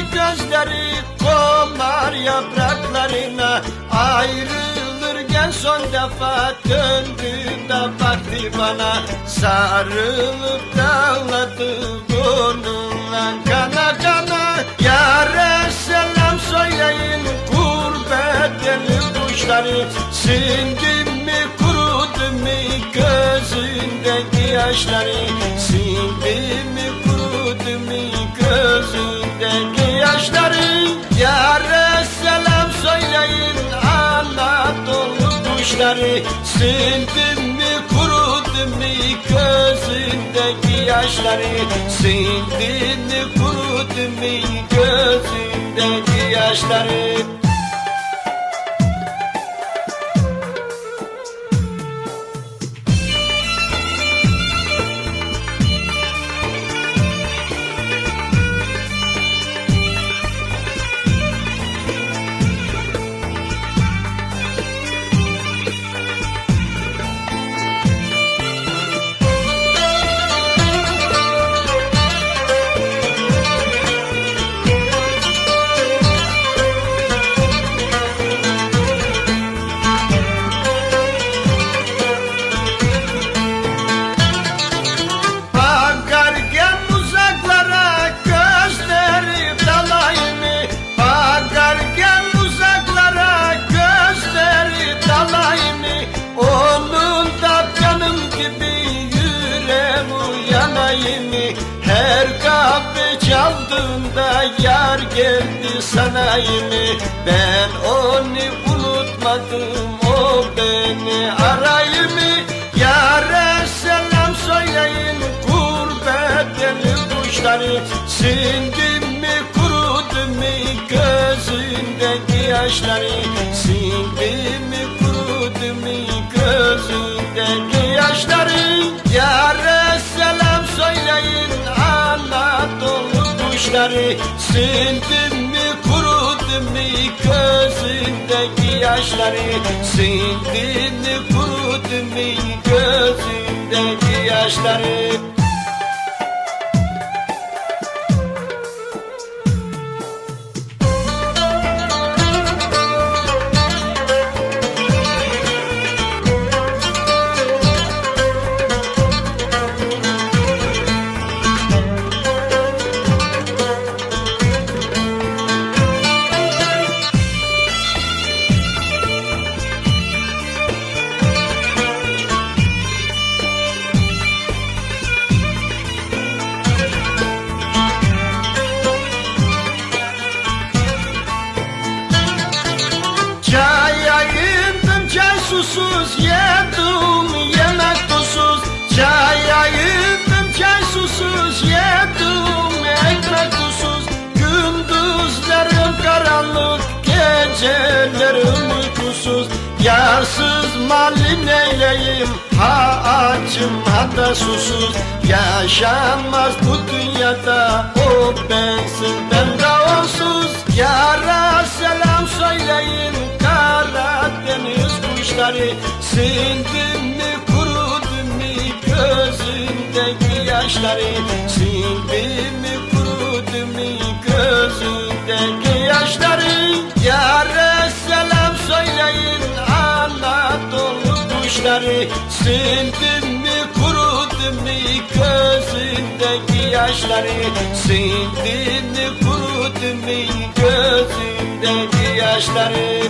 gözleri Komar yapraklarına Ayrılırken son defa döndü de baktı bana Sarılıp dağladı burnunla kana kana Yâre selam söyleyin. Gurbet eli kuşları. Sindi mi kurudu mu gözündeki yaşları. Sindi Kuşları Sindi mi kurudu mu gözündeki yaşları? Sindi mi kurudu mu gözündeki yaşları çaldığında yar geldi sanayını Ben onu unutmadım o beni arayımı. Yâre selam söyleyin gurbet eli kuşları. Sindi mi kurudu mu gözündeki yaşları Kuşları Sindi mi kurudu mu gözündeki yaşları Sindi mi kurudu mu gözündeki yaşları susuz yedim yemek tuzsuz. Çay ayırdım çay susuz yedim ekmek tuzsuz. Gündüzlerim karanlık gecelerim uykusuz. Yarsız mali neyleyim ha açım ha da susuz. Yaşanmaz bu dünyada o bensiz ben Kuşları Sindi mi kurudu mu gözündeki yaşları Sindi mi kurudu mu gözündeki yaşları Yara selam söyleyin. Anadolu kuşları Sindi mi kurudu mu gözündeki yaşları Sindi mi kurudu mu gözündeki yaşları